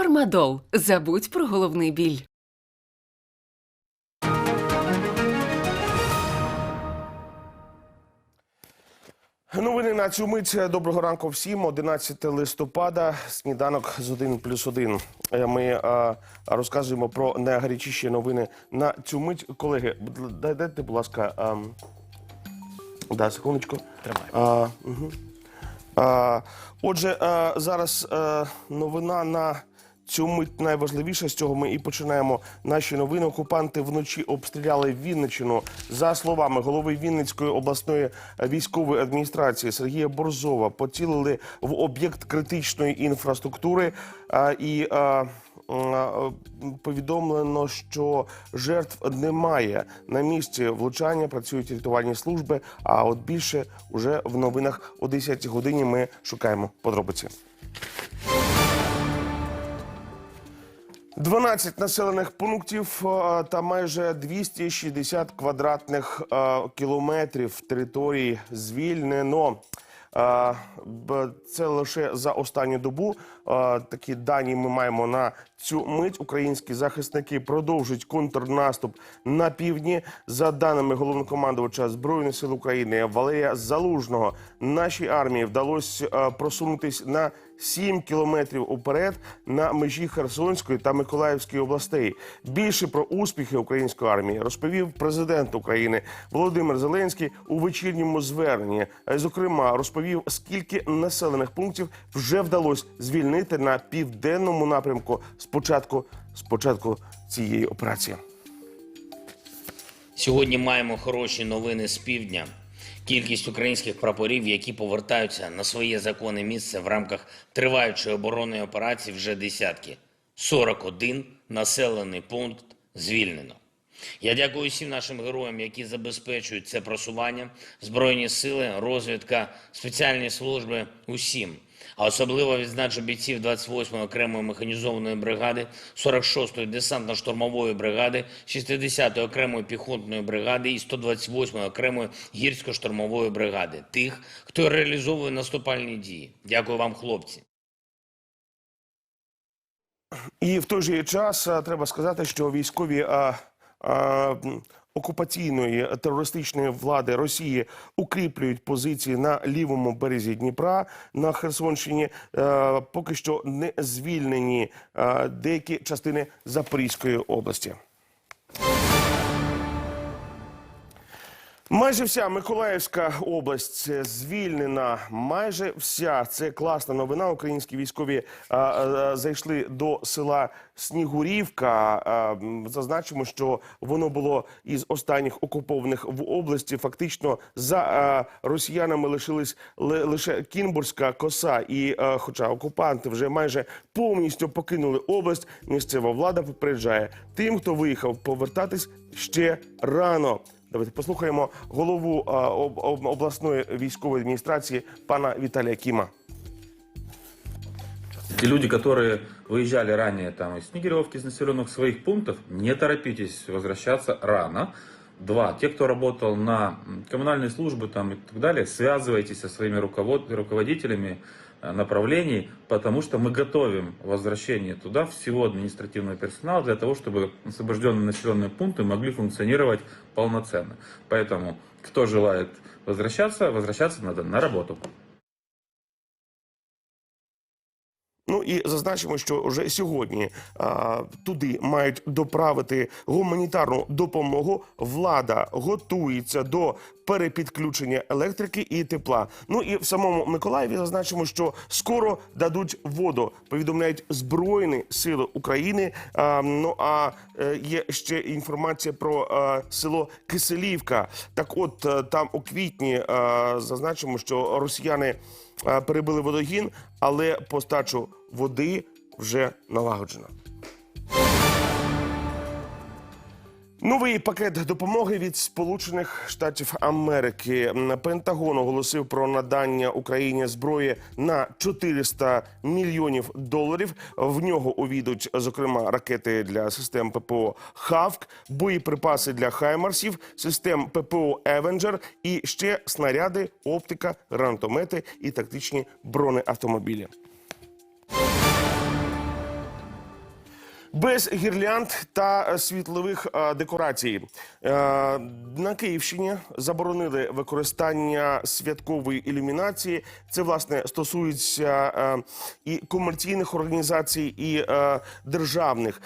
Фармадол. Забудь про головний біль. Новини на цю мить. Доброго ранку всім. 11 листопада. Сніданок з 1 плюс 1. Е, Ми е, розказуємо про найгарячіші новини на цю мить. Колеги, дайте, будь ласка, ем, да, секундочку. А, угу. а, отже, а, зараз а, новина на цю мить найважливіша. З цього ми і починаємо наші новини. Окупанти вночі обстріляли Вінниччину. За словами голови Вінницької обласної військової адміністрації Сергія Борзова, поцілили в об'єкт критичної інфраструктури а, і. А, Повідомлено, що жертв немає. На місці влучання працюють рятувальні служби. А от більше уже в новинах о 10 годині ми шукаємо подробиці. 12 населених пунктів е, та майже 260 квадратних е, кілометрів території звільнено. Е, Це лише за останню добу. Такі дані ми маємо на цю мить. Українські захисники продовжують контрнаступ на півдні. За даними головнокомандувача збройних сил України Валерія Залужного, нашій армії вдалося просунутись на 7 кілометрів уперед на межі Херсонської та Миколаївської областей. Більше про успіхи української армії розповів президент України Володимир Зеленський у вечірньому зверненні. Зокрема, розповів, скільки населених пунктів вже вдалося звільнити на південному напрямку спочатку, спочатку цієї операції. Сьогодні маємо хороші новини з півдня. Кількість українських прапорів, які повертаються на своє законне місце в рамках триваючої оборонної операції, вже десятки. 41 населений пункт звільнено. Я дякую всім нашим героям, які забезпечують це просування, збройні сили, розвідка, спеціальні служби усім. А особливо відзначу бійців 28-ї окремої механізованої бригади, 46-ї десантно-штурмової бригади, 60-ї окремої піхотної бригади і 128-ї окремої гірсько-штурмової бригади. Тих, хто реалізовує наступальні дії. Дякую вам, хлопці. І в той же час треба сказати, що військові а, окупаційної терористичної влади Росії укріплюють позиції на лівому березі Дніпра на Херсонщині. Е, поки що не звільнені е, деякі частини Запорізької області. Майже вся Миколаївська область звільнена. Майже вся це класна новина. Українські військові а, а, зайшли до села Снігурівка. А, зазначимо, що воно було із останніх окупованих в області. Фактично за а, росіянами лишились ли- лише Кінбурзька коса. І а, хоча окупанти вже майже повністю покинули область, місцева влада попереджає тим, хто виїхав повертатись ще рано. Давайте послухаємо голову а, об- об- обласної військової адміністрації пана Віталія Кіма. Те люди, которые выезжали ранее там, из Снегиревки, из населенных своих пунктов, не торопитесь возвращаться рано. Два. Те, кто работал на м, коммунальные службы там, и так далее, связывайтесь со своими руковод- руководителями э, направлений, потому что мы готовим возвращение туда всего административного персонала для того, чтобы освобожденные населенные пункты могли функционировать полноценно. Поэтому, кто желает возвращаться, возвращаться надо на работу. І зазначимо, що вже сьогодні а, туди мають доправити гуманітарну допомогу. Влада готується до перепідключення електрики і тепла. Ну і в самому Миколаєві зазначимо, що скоро дадуть воду. Повідомляють Збройні сили України. А, ну а е, є ще інформація про е, село Киселівка. Так, от е, там у квітні е, зазначимо, що росіяни перебили водогін, але постачу води вже налагоджено. Новий пакет допомоги від Сполучених Штатів Америки Пентагон оголосив про надання Україні зброї на 400 мільйонів доларів. В нього увійдуть зокрема ракети для систем ППО Хавк, боєприпаси для Хаймарсів, систем ППО Евенджер і ще снаряди, оптика, гранатомети і тактичні бронеавтомобілі. Без гірлянд та світлових е, декорацій Е, на Київщині заборонили використання святкової ілюмінації. Це власне стосується е, і комерційних організацій, і державних.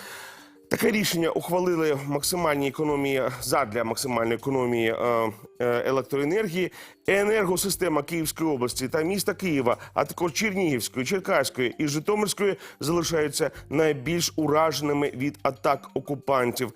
Таке рішення ухвалили максимальні економії задля максимальної економії е, е, електроенергії. Енергосистема Київської області та міста Києва, а також Чернігівської, Черкаської і Житомирської залишаються найбільш ураженими від атак окупантів.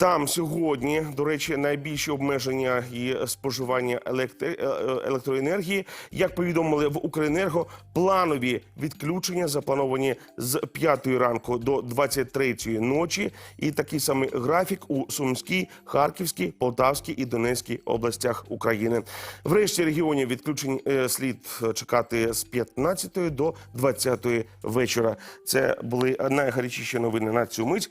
Там сьогодні, до речі, найбільші обмеження і споживання електри- е, е, електроенергії. Як повідомили в Укренерго, планові відключення заплановані з 5 ранку до 23 ночі. І такий самий графік у Сумській, Харківській, Полтавській і Донецькій областях України. В решті регіонів відключень е, слід чекати з 15 до 20 вечора. Це були найгарячіші новини на цю мить.